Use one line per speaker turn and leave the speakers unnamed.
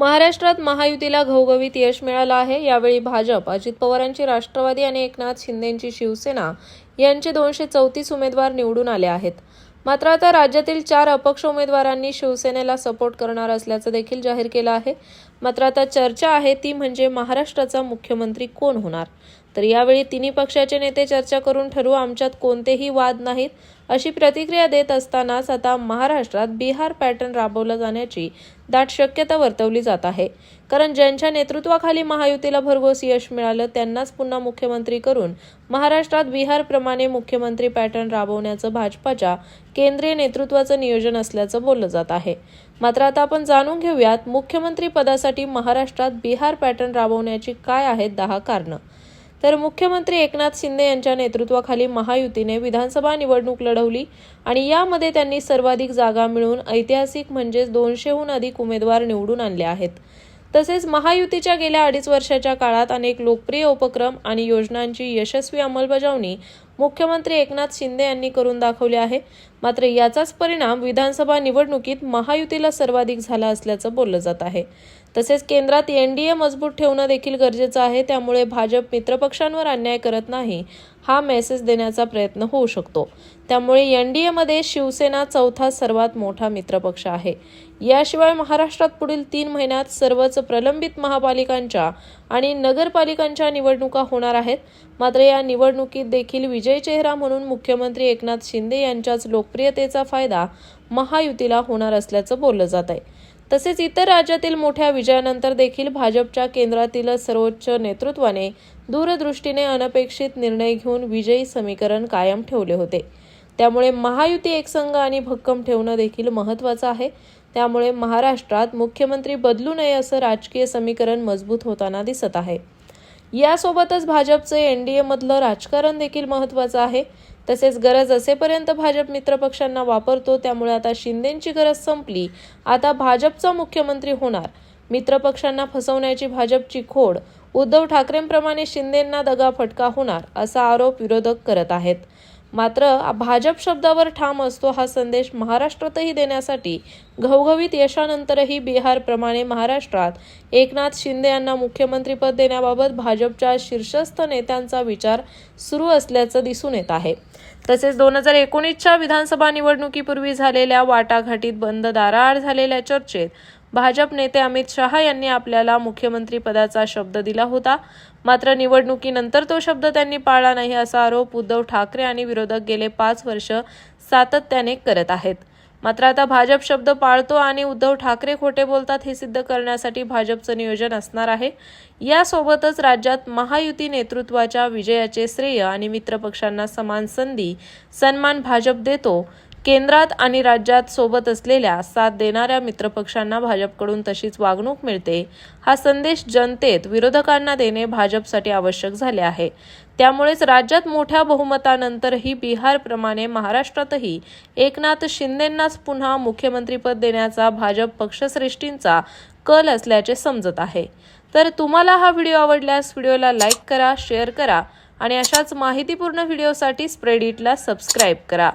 महाराष्ट्रात महायुतीला घवघवीत यश मिळालं आहे. यावेळी भाजप अजित पवारांची राष्ट्रवादी आणि एकनाथ शिंदेंची शिवसेना यांचे दोनशे चौतीस उमेदवार निवडून आले आहेत. मात्र आता राज्यातील चार अपक्ष उमेदवारांनी शिवसेनेला सपोर्ट करणार असल्याचं देखील जाहीर केलं आहे. मात्र आता चर्चा आहे ती म्हणजे महाराष्ट्राचा मुख्यमंत्री कोण होणार? तर यावेळी तिन्ही पक्षाचे नेते चर्चा करून ठरवू आमच्यात कोणतेही वाद नाहीत अशी प्रतिक्रिया देत असतानाच आता महाराष्ट्रात बिहार पॅटर्न राबवलं जाण्याची दाट शक्यता वर्तवली जात आहे. कारण ज्यांच्या नेतृत्वाखाली महायुतीला भरघोस यश मिळालं त्यांनाच पुन्हा मुख्यमंत्री करून महाराष्ट्रात बिहारप्रमाणे मुख्यमंत्री पॅटर्न राबवण्याचं भाजपाच्या केंद्रीय नेतृत्वाचं नियोजन असल्याचं बोललं जात आहे. मात्र आता आपण जाणून घेऊयात मुख्यमंत्री पदासाठी महाराष्ट्रात बिहार पॅटर्न राबवण्याची काय आहेत दहा कारणं. तर मुख्यमंत्री एकनाथ शिंदे यांच्या नेतृत्वाखाली महायुतीने विधानसभा निवडणूक लढवली आणि यामध्ये त्यांनी सर्वाधिक जागा मिळवून ऐतिहासिक म्हणजेच दोनशेहून अधिक उमेदवार निवडून आणले आहेत. तसेच महायुतीच्या गेल्या अडीच वर्षाच्या काळात अनेक लोकप्रिय उपक्रम आणि योजनांची यशस्वी अंमलबजावणी मुख्यमंत्री एकनाथ शिंदे यांनी करून दाखवली आहे. मात्र याचाच परिणाम विधानसभा निवडणुकीत महायुतीला सर्वाधिक झाला असल्याचं बोललं जात आहे. तसेच केंद्रात एनडीए मजबूत ठेवणं देखील गरजेचं आहे त्यामुळे भाजप मित्रपक्षांवर अन्याय करत नाही हा मेसेज देण्याचा प्रयत्न होऊ शकतो. त्यामुळे एनडीएमध्ये शिवसेना चौथा सर्वात मोठा मित्रपक्ष आहे. याशिवाय महाराष्ट्रात पुढील तीन महिन्यात सर्वच प्रलंबित महापालिकांच्या आणि नगरपालिकांच्या निवडणुका होणार आहेत. मात्र या निवडणुकीत देखील विजय चेहरा म्हणून मुख्यमंत्री एकनाथ शिंदे यांच्याच लोक लोकप्रियतेचा फायदा महायुतीला होणार असल्याचं बोललं जात आहे. तसेच इतर राज्यातील मोठ्या विजयानंतर देखील भाजपच्या केंद्रातील सर्वोच्च नेतृत्वाने दूरदृष्टीने अनपेक्षित निर्णय घेऊन विजयी समीकरण कायम ठेवले होते. त्यामुळे महायुती एकसंघ आणि भक्कम ठेवणं देखील महत्त्वाचं आहे. त्यामुळे महाराष्ट्रात मुख्यमंत्री बदलू नये असं राजकीय समीकरण मजबूत होताना दिसत आहे. यासोबतच भाजपचं एनडीए मधलं राजकारण देखील महत्त्वाचं आहे. तसेच गरज असेपर्यंत भाजप मित्रपक्षांना वापरतो त्यामुळे आता शिंदेंची गरज संपली. आता भाजपचा मुख्यमंत्री होणार. मित्रपक्षांना फसवण्याची भाजपची खोड. उद्धव ठाकरेंप्रमाणे शिंदेंना दगा फटका होणार असा आरोप विरोधक करत आहेत. मात्र भाजप शब्दावर ठाम असतो हा संदेश महाराष्ट्रातही देण्यासाठी घवघवीत यशानंतरही बिहारप्रमाणे महाराष्ट्रात एकनाथ शिंदे यांना मुख्यमंत्रीपद देण्याबाबत भाजपच्या शीर्षस्थ नेत्यांचा विचार सुरू असल्याचं दिसून येत आहे. तसेच दोन हजार एकोणीसच्या विधानसभा निवडणुकीपूर्वी झालेल्या वाटाघाटीत बंद दाराआड झालेल्या चर्चेत भाजप नेते अमित शहा यांनी आपल्याला मुख्यमंत्रीपदाचा शब्द दिला होता. मात्र निवडणुकीनंतर तो शब्द त्यांनी पाळला नाही असा आरोप उद्धव ठाकरे आणि विरोधक गेले पाच वर्ष सातत्याने करत आहेत. मात्र आता भाजप शब्द पाळतो आणि उद्धव ठाकरे खोटे बोलतात हे सिद्ध करण्यासाठी भाजपचं नियोजन असणार आहे. यासोबतच राज्यात महायुती नेतृत्वाच्या विजयाचे श्रेय आणि मित्रपक्षांना समान संधी सन्मान भाजप देतो. केंद्रात आणि राज्यात सोबत असलेल्या साथ देणाऱ्या मित्रपक्षांना भाजपकडून तशीच वागणूक मिळते. हा संदेश जनतेत विरोधकांना देणे भाजपसाठी आवश्यक झाले आहे. त्यामुळेच राज्यात मोठ्या बहुमतानंतरही बिहारप्रमाणे महाराष्ट्रातही एकनाथ शिंदेंनाच पुन्हा मुख्यमंत्रीपद देण्याचा भाजप पक्षश्रेष्ठींचा कल असल्याचे समजत आहे. तर तुम्हाला हा व्हिडिओ आवडल्यास व्हिडिओला लाईक करा शेअर करा आणि अशाच माहितीपूर्ण व्हिडिओसाठी स्प्रेडिटला सबस्क्राईब करा.